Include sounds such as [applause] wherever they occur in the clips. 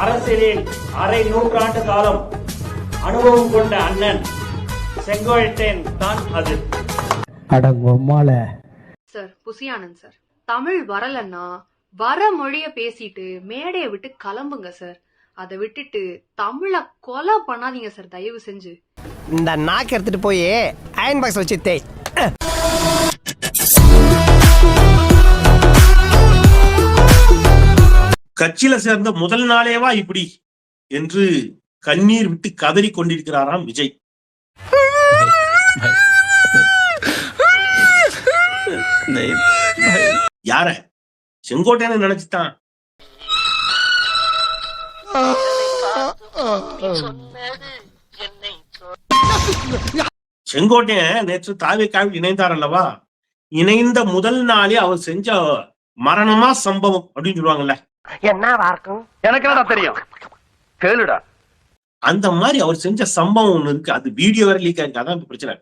அரசியலில் அரை நூற்றாண்டு காலம் அனுபவம் கொண்ட அண்ணன் செங்கோட்டையன் தான் அது. அடங்கொம்மால சார் புசியானந்த் சார். தமிழ் வரலன்னா வர மொழிய பேசிட்டு மேடையை விட்டு கிளம்புங்க சார். அதை விட்டுட்டு தமிழை கொலை பண்ணாதீங்க சார் தயவு செஞ்சு. இந்த நாக்கு எடுத்துட்டு போய் அயன் பாக்ஸ் வச்சு தேய். கட்சியில சேர்ந்த முதல் நாளேவா இப்படி? என்று கண்ணீர் விட்டு கதறி கொண்டிருக்கிறாராம் விஜய். யார? செங்கோட்டையனை நினைச்சுட்டான். செங்கோட்டையன் நேற்று தாவேக்காவில் இணைந்தார் அல்லவா? இணைந்த முதல் நாளே அவர் செஞ்ச மரணமா சம்பவம் அப்படின்னு சொல்லுவாங்கல்ல. என்னவா இருக்கும்? எனக்கு என்னடா தெரியும்? கேளுடா. அந்த மாதிரி அவர் செஞ்ச சம்பவம் ஒண்ணு இருக்கு. அது வீடியோ வேற லீக் ஆயிருக்கு. அதான் பிரச்சனை.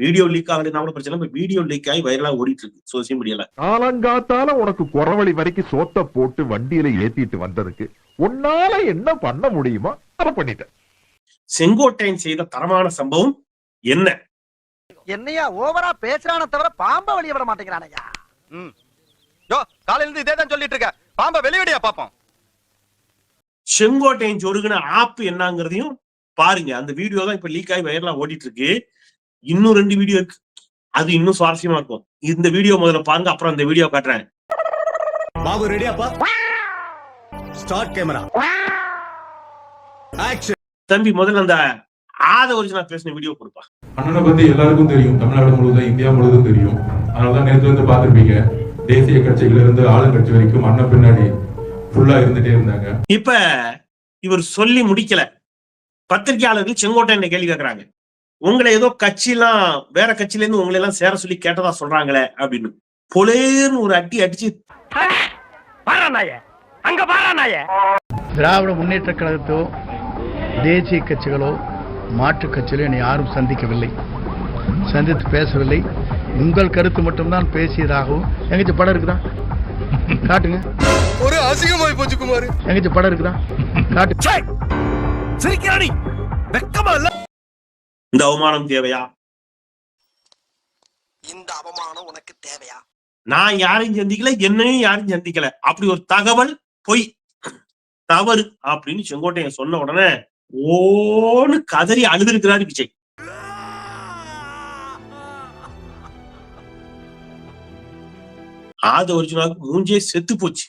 வீடியோ லீக் ஆகலைன்னா கூட பிரச்சனை இப்ப வீடியோ லீக் ஆகி வைரலா ஓடிட்டு இருக்கு சோசியல் மீடியால காலங்காத்தால உனக்கு குறவழி வரைக்கும் சோத்த போட்டு வண்டியில ஏத்திட்டு வந்ததுக்கு உன்னால என்ன பண்ண முடியுமோ அதை பண்ணிட்டேன். செங்கோட்டையன் செய்த தரமான சம்பவம் என்ன? என்னையா ஓவரா பேசுறானே தவிர பாம்ப வெளிய விட மாட்டேங்கிறானயா? யோ காலையில இருந்து இதே தான் சொல்லிட்டு இருக்க. பாம்ப வெளியடியா பாப்போம். செங்கோட்டையன் சொருகின ஆப் என்னங்கிறதையும் பாருங்க. அந்த வீடியோ தான் இப்ப லீக் ஆகி வைரலா ஓடிட்டு இருக்கு இன்னும் ரெண்டு வீடியோ இருக்கு. அது இன்னும் சுவாரஸ்யமா இருக்கும். இந்த வீடியோ முதல்ல பாருங்க அப்புறம் அந்த வீடியோ காட்டுறேன். பாபு ரெடியாப்பா ஸ்டார்ட் கேமரா ஆக்ஷன் தம்பி முதல்ல அந்த ஆத ஒரிஜினல் பேசின வீடியோ கொடுப்பா. அண்ணனை பத்தி எல்லாருக்கும் தெரியும். தமிழ்நாடு முழுவதும் இந்தியா முழுவதும் தெரியும். அதனாலதான் நேற்று வந்து பார்த்திருப்பீங்க. தேசிய கட்சியில இருந்து ஆளுங்கட்சி வரைக்கும் அண்ணன் பின்னாடி ஃபுல்லா இருந்துட்டே இருந்தாங்க. இப்ப இவர் சொல்லி முடிக்கல. பத்திரிகையாளர்கள் செங்கோட்டையன் கேள்வி கேக்குறாங்க? உங்களை ஏதோ கட்சியெல்லாம் வேற கட்சியில இருந்து உங்களை எல்லாம் சேர சொல்லி கேட்டதா சொல்றாங்களே அப்படின்னு. பொலேர்னு ஒரு அடி அடிச்சு அங்க பாரானாய திராவிட முன்னேற்ற கழகத்தோ தேசிய கட்சிகளோ மாற்றுக் கட்சிகளோ என்னை யாரும் சந்திக்கவில்லை. சந்தித்து பேசவில்லை. உங்கள் கருத்து மட்டும்தான் பேசியதாகவும் எங்கச்சி படம் இருக்குதா? காட்டுங்க. ஒரு அசிங்கமாய் போச்சு குமார். எங்கச்சி படம் இருக்குதா? காட்டு. சிரிக்கிறானி வெக்கமா இல்ல. இந்த அவமானம் தேவையா? இந்த அவமானம் உனக்கு தேவையா? நான் யாரையும் சந்திக்கல என்னையும் யாரையும் சந்திக்கல. அப்படி ஒரு தகவல் பொய். தவறு அப்படின்னு செங்கோட்டையன் சொன்ன உடனே ஓன்னு கதறி அழுதுருக்கிறாரு விஜய். ஆத ஒரிஜினலுக்கு மூஞ்சே செத்து போச்சு.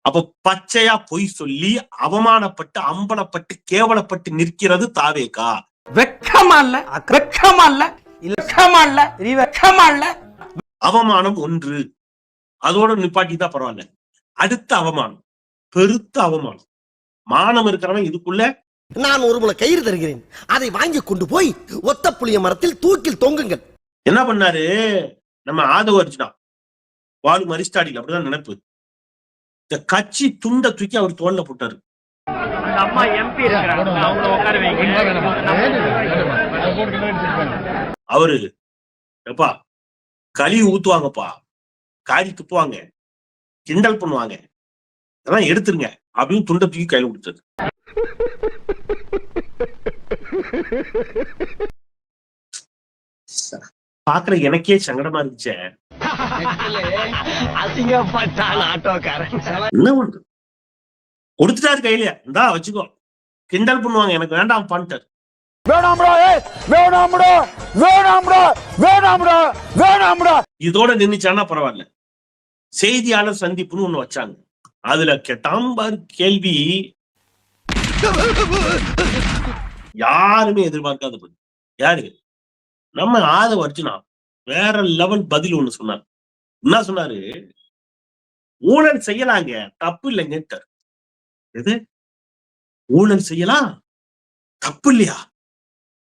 அப்ப பச்சையா பொய் சொல்லி அவமானப்பட்டு அம்பலப்பட்டு கேவலப்பட்டு நிற்கிறது தாவேகா. வெக்கமா இல்ல வெக்கமா இல்ல வெக்கமா இல்ல வெக்கமா இல்ல. அவமானம் ஒன்று. அதோட நிப்பாட்டி தான் பரவாயில்ல. அடுத்த அவமானம். பெருத்த அவமானம். மானம் இருக்கிறவன் இதுக்குள்ள நான் ஒரு முளை கயிறு தருகிறேன். அதை வாங்கி கொண்டு போய் ஒத்த புளிய மரத்தில் தூக்கில் தொங்குங்கள். என்ன பண்ணாரு? நம்ம ஆதவ அர்ஜுனா வாலு மரிஸ்டாடியில் அப்படிதான் நினைப்பு. இந்த கட்சி துண்ட தூக்கி அவர் தோல்ல போட்டாரு. அவரு எப்பா களி ஊத்துவாங்கப்பா. காரி துப்புவாங்க. கிண்டல் பண்ணுவாங்க. இதெல்லாம் எடுத்துருங்க. அப்படின்னு துண்டை தூக்கி கையில கொடுத்தது. பாக்குற எனக்கே சங்கடமா இருந்துச்சே. அசிங்கப்பட்டான் ஆட்டோக்காரன். என்ன பண்றது கொடுத்துட்டாரு கையில. இந்தா வச்சுக்கோ. கிண்டல் பண்ணுவாங்க. எனக்கு வேண்டாம் பண்ணிட்டாரு. வேணாம்டா வேணாம்டா வேணாம்டா வேணாம்டா வேணாம்டா. இதோட நின்னுச்சானா பரவாயில்ல. செய்தியாளர் சந்திப்புன்னு ஒண்ணு வச்சாங்க. அதுல கேட்டாம் பாரு கேள்வி. யாருமே எதிர்பார்க்காத பதில் யாரு? நம்ம ஆதவ அர்ஜுனா. வேற லெவல் பதில் ஒண்ணு சொன்னார். என்ன சொன்னாரு? ஊழல் செய்யலாங்க. தப்பு இல்லைங்க எது? ஊழல் செய்யலாம் தப்பு இல்லையா?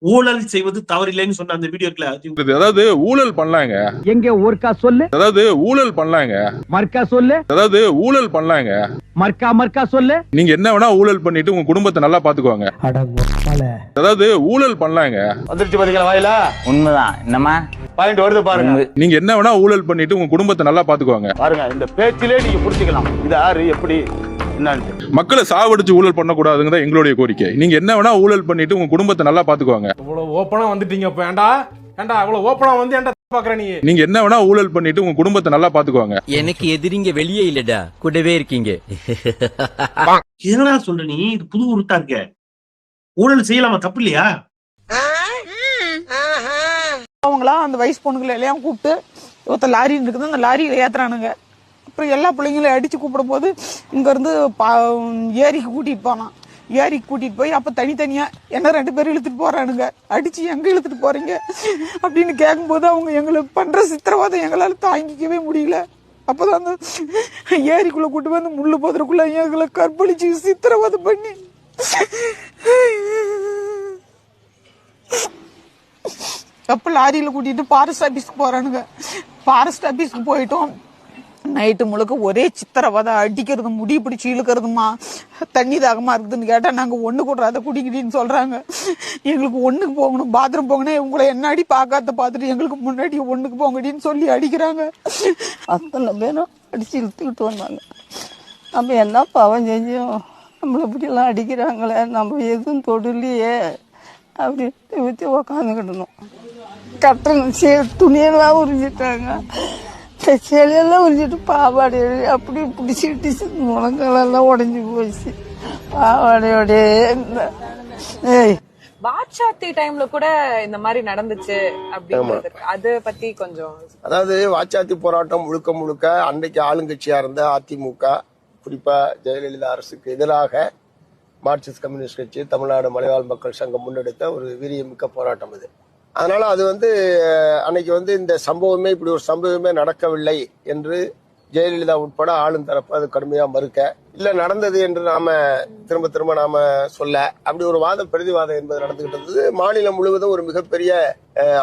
ஊழல் செய்வது தவறில்லைன்னு சொன்ன அந்த வீடியோ இருக்குல்ல அதாவது ஊழல் பண்ணலாங்க. எங்க ஒருக்கா சொல்லு? அதாவது ஊழல் பண்ணலாங்க. மர்க்கா சொல்லு? அதாவது ஊழல் பண்ணலாங்க. மர்க்கா மர்க்கா சொல்லு? நீங்க என்ன வேணா ஊழல் பண்ணிட்டு உங்க குடும்பத்தை நல்லா பாத்துக்குவாங்க அடங்கொம்மால அதாவது ஊழல் பண்ணலாங்க. வந்துருச்சு பாத்தீங்களா வாயில? உண்மைதான். என்னம்மா? பாயிண்ட் வருது பாருங்க. நீங்க என்ன வேணா ஊழல் பண்ணிட்டு உங்க குடும்பத்தை நல்லா பாத்துக்குவாங்க பாருங்க இந்த பேச்சிலே நீங்க புரிஞ்சுக்கலாம். இது யாரு எப்படி? என்னன்னு மக்களை சாவடிச்சு ஊழல் பண்ணக்கூடாதுங்க எங்களுடைய கோரிக்கை. நீங்க என்ன வேணா ஊழல் பண்ணிட்டு உங்க குடும்பத்தை நல்லா பாத்துக்குவாங்க. இவ்வளவு ஓப்பனா வந்துட்டீங்க இப்ப ஏன்டா? ஏன்டா இவ்வளவு ஓப்பனா வந்து நீ? நீங்க என்ன வேணா ஊழல் பண்ணிட்டு உங்க குடும்பத்தை நல்லா பாத்துக்குவாங்க. எனக்கு எதிரிங்க வெளியே இல்லடா கூடவே இருக்கீங்க. என்னடா சொல்ற நீ? இது புது உருட்டா இருக்க. ஊழல் செய்யலாமா? தப்பு இல்லையா? அவங்களாம் அந்த வயசு பொண்ணுங்களை எல்லாம் கூப்பிட்டு ஒருத்த லாரி இருக்குது அந்த லாரியில ஏத்துறானுங்க. அப்புறம் எல்லா பிள்ளைங்களையும் அடித்து கூப்பிடும் போது இங்கேருந்து பா- ஏரிக்கு கூட்டிகிட்டு போனான். ஏரிக்கு கூட்டிட்டு போய் அப்ப தனித்தனியா என்ன ரெண்டு பேரும் இழுத்துட்டு போறானுங்க. அடிச்சு எங்க இழுத்துட்டு போறீங்க? அப்படின்னு கேட்கும்போது அவங்க எங்களுக்கு பண்ற சித்திரவாதம் எங்களால தாங்கிக்கவே முடியல. அப்பதான் அந்த ஏரிக்குள்ள கூட்டு வந்து முள்ளு போதுறக்குள்ள எங்களை கற்பழிச்சு சித்திரவதை பண்ணி. அப்போ லாரியில் கூட்டிட்டு ஃபாரஸ்ட் ஆஃபீஸ்க்கு போறானுங்க. ஃபாரஸ்ட் ஆஃபீஸ்க்கு போயிட்டோம். நைட்டு முழுக்க ஒரே சித்திரவதை அடிக்கிறது முடி பிடிச்சி இழுக்கிறதுமா? தண்ணி தாகமா இருக்குதுன்னு கேட்டால் நாங்கள் ஒண்ணு கூடுறாத குடிக்கிறீன்னு சொல்கிறாங்க எங்களுக்கு ஒன்றுக்கு போகணும் பாத்ரூம் போகணும் உங்களை என்னாடி பார்க்காத பார்த்துட்டு எங்களுக்கு முன்னாடி ஒன்றுக்கு போங்கடின்னு சொல்லி அடிக்கிறாங்க. அத்தனை பேரும் அடித்து இழுத்துக்கிட்டு வந்தாங்க. நம்ம என்ன பாவம் செஞ்சோம்? நம்மளை இப்படிலாம் அடிக்கிறாங்களே நம்ம எதுவும் தொடலையே அப்படின்ட்டு ஊற்றி உக்காந்துக்கிடணும். கட்டணும் சே துணியெல்லாம் உறிஞ்சிட்டாங்க சேலையெல்லாம் உறிஞ்சிட்டு பாவாடை அப்படி பிடிச்சிட்டு முழங்கெல்லாம் உடஞ்சி போச்சு. பாவாடையோடே இருந்தேன். ஏய். வாட்சாத்தி டைம்ல கூட இந்த மாதிரி நடந்துச்சு அப்படின்றது அது பத்தி கொஞ்சம் அதாவது வாச்சாத்தி போராட்டம் முழுக்க முழுக்க அன்றைக்கு ஆளுங்கட்சியா இருந்த அதிமுக குறிப்பா ஜெயலலிதா அரசுக்கு எதிராக மார்க்சிஸ்ட் கம்யூனிஸ்ட் கட்சி தமிழ்நாடு மலைவாழ் மக்கள் சங்கம் முன்னெடுத்த ஒரு வீரியமிக்க போராட்டம் இது அதனால அது வந்து அன்னைக்கு வந்து இந்த சம்பவமே இப்படி ஒரு சம்பவமே நடக்கவில்லை என்று ஜெயலலிதா உட்பட ஆளும் தரப்பு அது கடுமையாக மறுக்க இல்லை நடந்தது என்று நாம திரும்ப திரும்ப நாம சொல்ல அப்படி ஒரு வாதம் பிரதிவாதம் என்பது நடந்துகிட்டு இருந்தது. மாநிலம் முழுவதும் ஒரு மிகப்பெரிய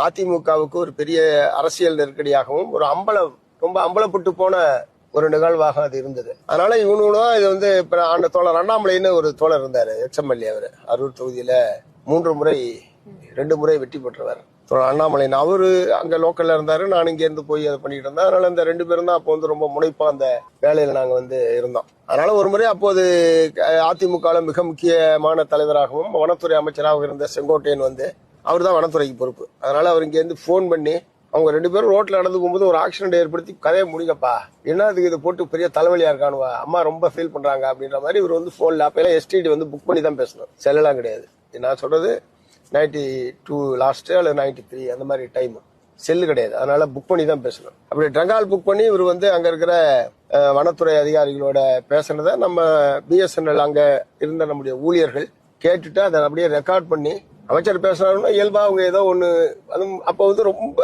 அதிமுகவுக்கு ஒரு பெரிய அரசியல் நெருக்கடியாகவும் ஒரு அம்பலம் ரொம்ப அம்பலப்பட்டு போன ஒரு நிகழ்வாக அது இருந்தது. அதனால இவனும் இது வந்து இப்ப அந்த தோழர் அண்ணாமலைன்னு ஒரு தோழர் இருந்தாரு எக்ஸ்எம்எல்ஏ அவர். அரூர் தொகுதியில மூன்று முறை ரெண்டு முறை வெற்றி பெற்றவர். அண்ணாமலையின் அவரு அங்க லோக்கல்ல இருந்தாரு நான் இங்க இருந்து போய் அதை பண்ணிட்டு இருந்தேன். அதனால இந்த ரெண்டு பேரும் தான் அப்போ வந்து ரொம்ப முனைப்பா அந்த வேலையில நாங்க வந்து இருந்தோம். அதனால ஒரு முறை அப்போது அதிமுக மிக முக்கியமான தலைவராகவும் வனத்துறை அமைச்சராகவும் இருந்த செங்கோட்டையன் வந்து அவர் தான் வனத்துறைக்கு பொறுப்பு. அதனால அவர் இங்க இருந்து போன் பண்ணி அவங்க ரெண்டு பேரும் ரோட்ல நடந்து போகும்போது ஒரு ஆக்சிடென்ட் ஏற்படுத்தி கதையை முடிங்கப்பா. என்ன அதுக்கு இதை போட்டு பெரிய தலைவலியா இருக்கானுவா? அம்மா ரொம்ப ஃபீல் பண்றாங்க அப்படின்ற மாதிரி இவர் வந்து போன்ல அப்பெல்லாம் எஸ்டிடி வந்து புக் பண்ணி தான் பேசணும். செல்லலாம் கிடையாது. நான் சொல்றது நைன்டி டூ லாஸ்ட்டு அல்லது நைன்டி த்ரீ அந்த மாதிரி டைம் செல்லு கிடையாது. அதனால புக் பண்ணி தான் பேசணும். அப்படி ட்ரங்கால் புக் பண்ணி இவர் வந்து அங்க இருக்கிற வனத்துறை அதிகாரிகளோட பேசுனதை நம்ம பிஎஸ்என்எல் அங்க இருந்த நம்முடைய ஊழியர்கள் கேட்டுட்டு அதை அப்படியே ரெக்கார்ட் பண்ணி அமைச்சர் பேசுறாருன்னா இயல்பா அவங்க ஏதோ ஒண்ணு அதுவும் அப்போ வந்து ரொம்ப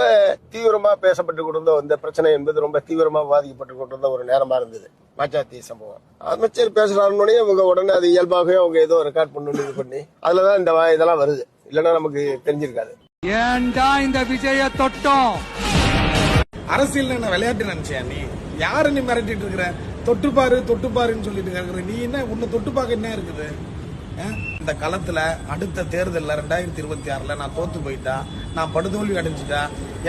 தீவிரமா பேசப்பட்டு கொண்டிருந்த இந்த பிரச்சனை என்பது ரொம்ப தீவிரமா பாதிக்கப்பட்டு கொண்டிருந்த ஒரு நேரமா இருந்தது. மாச்சாத்தி சம்பவம். அமைச்சர் பேசுறாருன்னே இவங்க உடனே அது இயல்பாகவே அவங்க ஏதோ ரெக்கார்ட் பண்ணணும்னு இது பண்ணி. அதுலதான் இந்த இதெல்லாம் வருது. இல்லைன்னா நமக்கு தெரிஞ்சிருக்காது. ஏன்டா இந்த விஜய தொட்டோம்? அரசியல் என்ன விளையாட்டு நினைச்சியா நீ? யாரு நீ மிரட்டிட்டு இருக்கிற? தொட்டுப்பாரு தொட்டுப்பாருன்னு சொல்லிட்டு இருக்கிற நீ என்ன உன்னை தொட்டு பார்க்க என்ன இருக்குது? இந்த களத்துல அடுத்த தேர்தலில் ரெண்டாயிரத்தி இருபத்தி ஆறில் நான் தோத்து போயிட்டா நான் படுதோல்வி அடைஞ்சிட்டா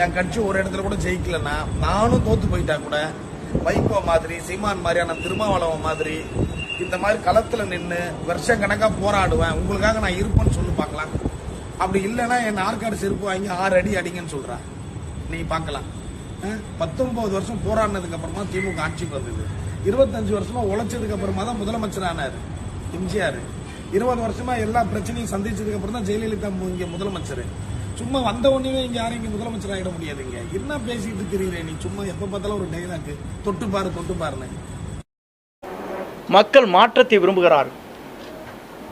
என் கட்சி ஒரு இடத்துல கூட ஜெயிக்கலன்னா நானும் தோத்து போயிட்டா கூட வைகோ மாதிரி சீமான் மாதிரியான திருமாவளவன் மாதிரி இந்த மாதிரி களத்தில் நின்று வருஷம் கணக்காக போராடுவேன் உங்களுக்காக நான் இருப்பேன்னு சொல்லி பார்க்கலாம். அப்படி இல்லைன்னா என் ஆற்காடு செருப்பு வாங்கி ஆறு அடி அடிங்கன்னு சொல்கிறேன் நீ பார்க்கலாம். பத்தொன்பது வருஷம் போராடினதுக்கு அப்புறமா திமுக ஆட்சிக்கு வந்தது. இருபத்தஞ்சு வருஷமா உழைச்சதுக்கு அப்புறமா தான் முதலமைச்சர் ஆனார். எம்ஜிஆர். இருபது வருஷமா எல்லா பிரச்சனையும் சந்திச்சதுக்கு அப்புறம் தான் ஜெயலலிதா இங்க முதலமைச்சர். சும்மா வந்த உடனே இங்க யாரும் இங்க முதலமைச்சர் ஆகிட முடியாதுங்க என்ன பேசிட்டு தெரியுறேன் நீ சும்மா எப்ப பார்த்தாலும் ஒரு டைலாக் தொட்டு பாரு தொட்டு பாருன்னு. மக்கள் மாற்றத்தை விரும்புகிறார்கள்.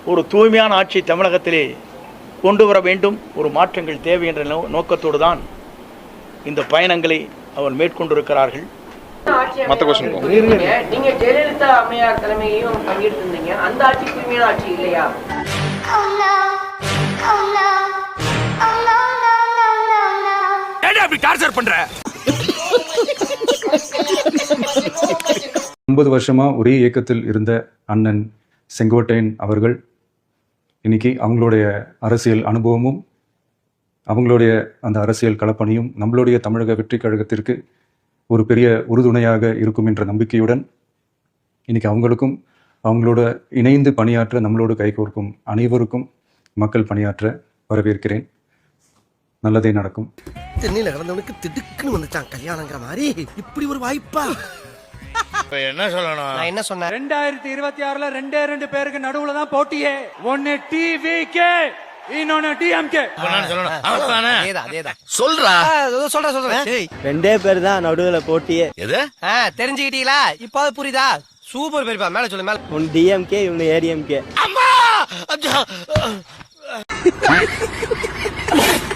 ஒரு தூய்மையான ஆட்சி தமிழகத்திலே கொண்டு வர வேண்டும். ஒரு மாற்றங்கள் தேவை என்ற நோ- நோக்கத்தோடு தான் இந்த பயணங்களை அவர் மேற்கொண்டிருக்கிறார்கள். மத்த கொஸ்டின் நீங்க ஜெயலலிதா அம்மையார் தலைமையிலும் பங்கேற்றிருந்தீங்க. அந்த ஆட்சி தூய்மையான ஆட்சி இல்லையா? ஏன்டா அப்படி டார்ச்சர் பண்ற? ஒன்பது வருஷமா ஒரே இயக்கத்தில் இருந்த அண்ணன் செங்கோட்டையன் அவர்கள் இன்னைக்கு அவங்களுடைய அரசியல் அனுபவமும் அவங்களுடைய அந்த அரசியல் களப்பணியும் நம்மளுடைய தமிழக வெற்றி கழகத்திற்கு ஒரு பெரிய உறுதுணையாக இருக்கும் என்ற நம்பிக்கையுடன் இன்னைக்கு அவங்களுக்கும் அவங்களோட இணைந்து பணியாற்ற நம்மளோடு கைகோர்க்கும் அனைவருக்கும் மக்கள் பணியாற்ற வரவேற்கிறேன். நல்லதே நடக்கும். தென்னையில கிடந்தவனுக்கு திடுக்குன்னு வந்துட்டான் கல்யாணங்கிற மாதிரி. இப்படி ஒரு வாய்ப்பா? என்ன சொல்லணும்? நான் என்ன சொன்னேன்? ரெண்டாயிரத்தி இருபத்தி ஆறுல ரெண்டே ரெண்டு பேருக்கு நடுவுல தான் போட்டியே. ஒன்னு டிவிகே இன்னொன்னு டிஎம்கே அதேதான் அதேதான். சொல்றா. சொல்றேன் சொல்றேன் ரெண்டே பேர் தான் நடுவுல போட்டியே. தெரிஞ்சுக்கிட்டீங்களா? இப்போ அது புரியுதா? சூப்பர் பெரியப்பா மேல சொல்லு மேல. ஒன்னு டிஎம்கே இவனு ஏடிஎம்கே அம்மா! [laughs]